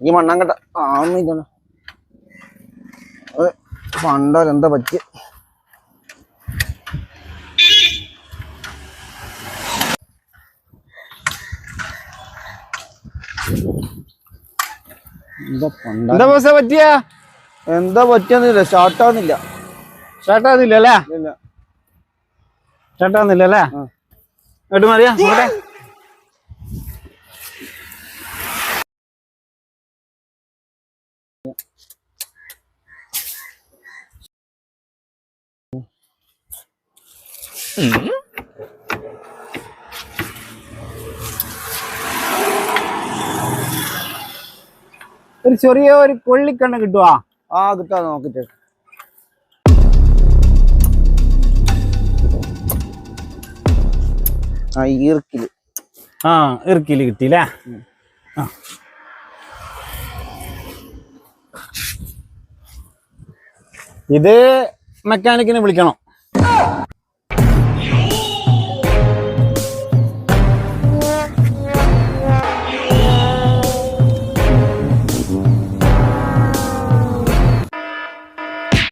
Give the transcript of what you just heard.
ഈ മണ്ണാങ്കട്ട ആവുന്നില്ല പണ്ടാലെന്താ എന്താ പറ്റിയ? എന്താ ബോസ പറ്റിയ? എന്താ പറ്റിയെന്നില്ല സ്റ്റാർട്ടാവുന്നില്ല. ഷർട്ടാകുന്നില്ല അല്ലേ? ഇല്ല ഷർട്ടാകുന്നില്ല അല്ലേ. എട്ട് മറിയാ ഒരു ചെറിയ ഒരു കൊള്ളിക്കണ്ണ് കിട്ടുവാ? ആ കിട്ടാ നോക്കിട്ട് ആ ഈർക്കിൽ. ആ ഇറുക്കിൽ കിട്ടിയില്ലേ? ആ. ഇത് മെക്കാനിക്കിനെ വിളിക്കണം.